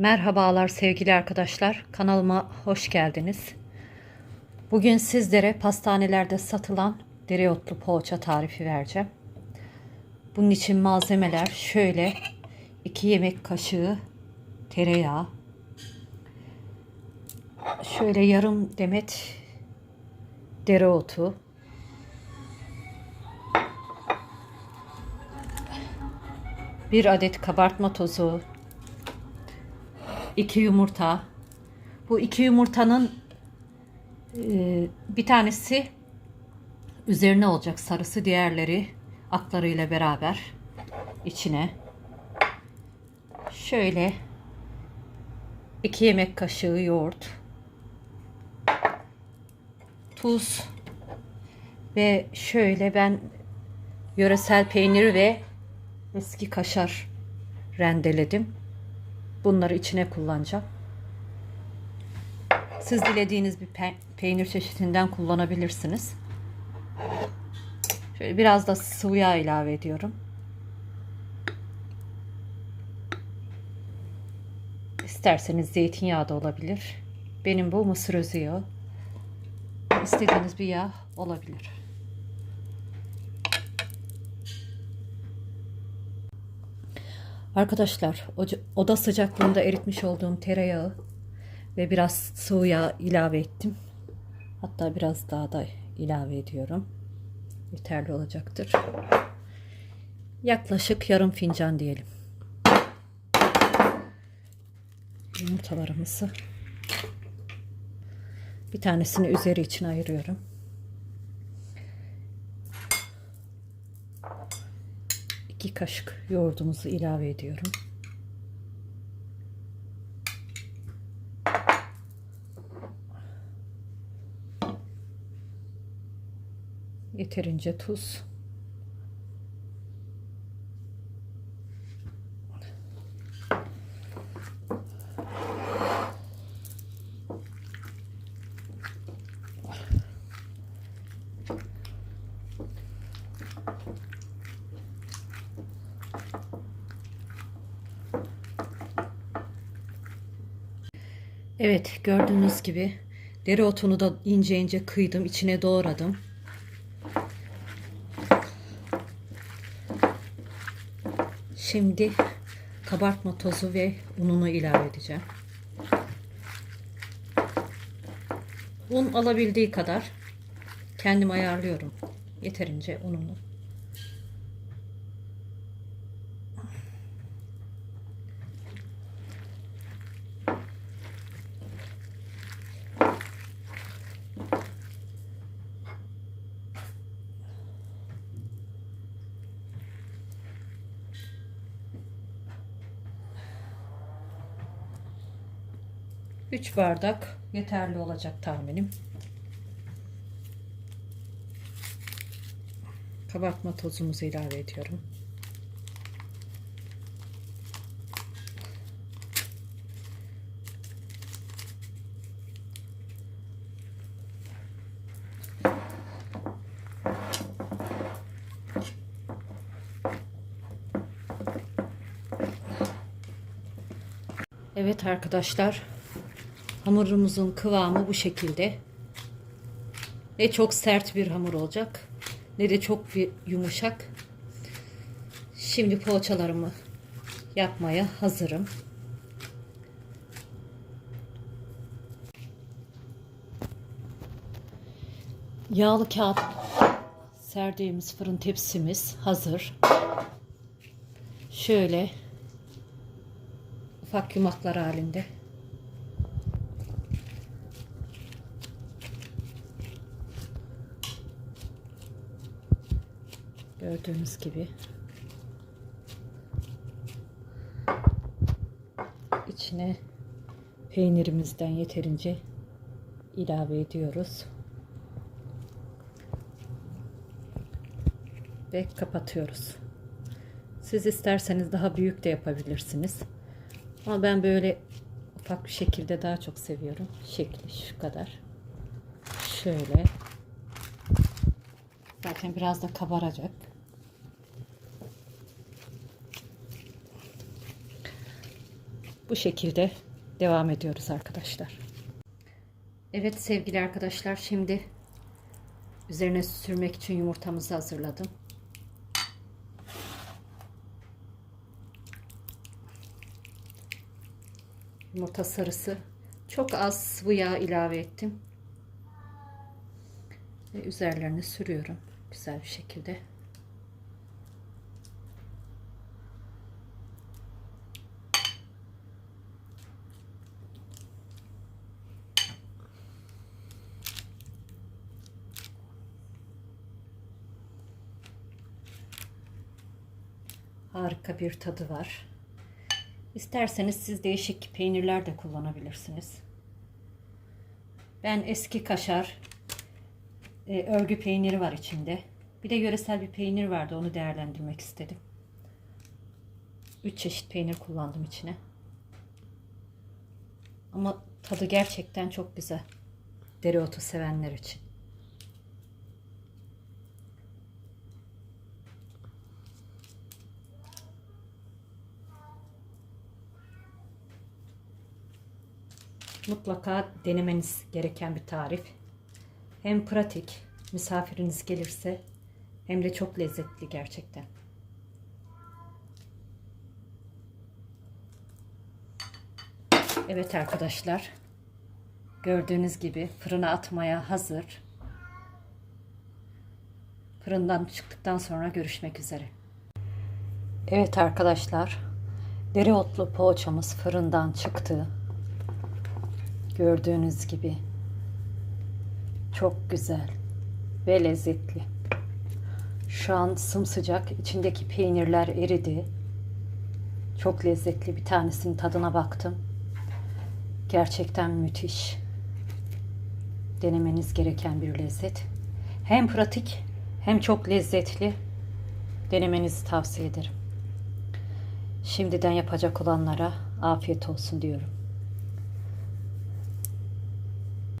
Merhabalar sevgili arkadaşlar. Kanalıma hoş geldiniz. Bugün sizlere pastanelerde satılan dereotlu poğaça tarifi vereceğim. Bunun için malzemeler şöyle 2 yemek kaşığı tereyağı, şöyle yarım demet dereotu, bir adet kabartma tozu, 2 yumurta. Bu iki yumurtanın e, bir tanesi üzerine olacak sarısı diğerleri aklarıyla beraber içine şöyle 2 yemek kaşığı yoğurt tuz ve şöyle ben yöresel peynir ve eski kaşar rendeledim. Bunları içine kullanacağım. Siz dilediğiniz bir pe peynir çeşidinden kullanabilirsiniz. Şöyle biraz da sıvı yağ ilave ediyorum. İsterseniz zeytinyağı da olabilir. Benim bu mısır özü yağı. İstediğiniz bir yağ olabilir. Arkadaşlar oda sıcaklığında eritmiş olduğum tereyağı ve biraz sıvı yağ ilave ettim. Hatta biraz daha da ilave ediyorum. Yeterli olacaktır. Yaklaşık yarım fincan diyelim. Yumurtalarımızı bir tanesini üzeri için ayırıyorum. 2 kaşık yoğurdumuzu ilave ediyorum. Yeterince tuz. Evet gördüğünüz gibi dereotunu da ince ince kıydım. içine doğradım. Şimdi kabartma tozu ve ununu ilave edeceğim. Un alabildiği kadar kendim ayarlıyorum. Yeterince ununu. Üç bardak yeterli olacak tahminim. Kabartma tozumuzu ilave ediyorum. Evet arkadaşlar hamurumuzun kıvamı bu şekilde. Ne çok sert bir hamur olacak ne de çok bir yumuşak. Şimdi poğaçalarımı yapmaya hazırım. Yağlı kağıt serdiğimiz fırın tepsimiz hazır. Şöyle ufak yumaklar halinde. Gördüğünüz gibi. içine peynirimizden yeterince ilave ediyoruz. Ve kapatıyoruz. Siz isterseniz daha büyük de yapabilirsiniz. Ama ben böyle ufak bir şekilde daha çok seviyorum. Şekli şu kadar. Şöyle. Zaten biraz da kabaracak. Bu şekilde devam ediyoruz arkadaşlar. Evet sevgili arkadaşlar şimdi üzerine sürmek için yumurtamızı hazırladım. Yumurta sarısı çok az sıvı yağ ilave ettim. Ve üzerlerine sürüyorum güzel bir şekilde. Harika bir tadı var. İsterseniz siz değişik peynirler de kullanabilirsiniz. Ben eski kaşar, e, örgü peyniri var içinde. Bir de yöresel bir peynir vardı. Onu değerlendirmek istedim. 3 çeşit peynir kullandım içine. Ama tadı gerçekten çok güzel. Dereotu sevenler için. Mutlaka denemeniz gereken bir tarif. Hem pratik, misafiriniz gelirse hem de çok lezzetli gerçekten. Evet arkadaşlar. Gördüğünüz gibi fırına atmaya hazır. Fırından çıktıktan sonra görüşmek üzere. Evet arkadaşlar. Dereotlu poğaçamız fırından çıktı. Gördüğünüz gibi çok güzel ve lezzetli. Şu an sımsıcak. içindeki peynirler eridi. Çok lezzetli. Bir tanesinin tadına baktım. Gerçekten müthiş. Denemeniz gereken bir lezzet. Hem pratik hem çok lezzetli. Denemenizi tavsiye ederim. Şimdiden yapacak olanlara afiyet olsun diyorum.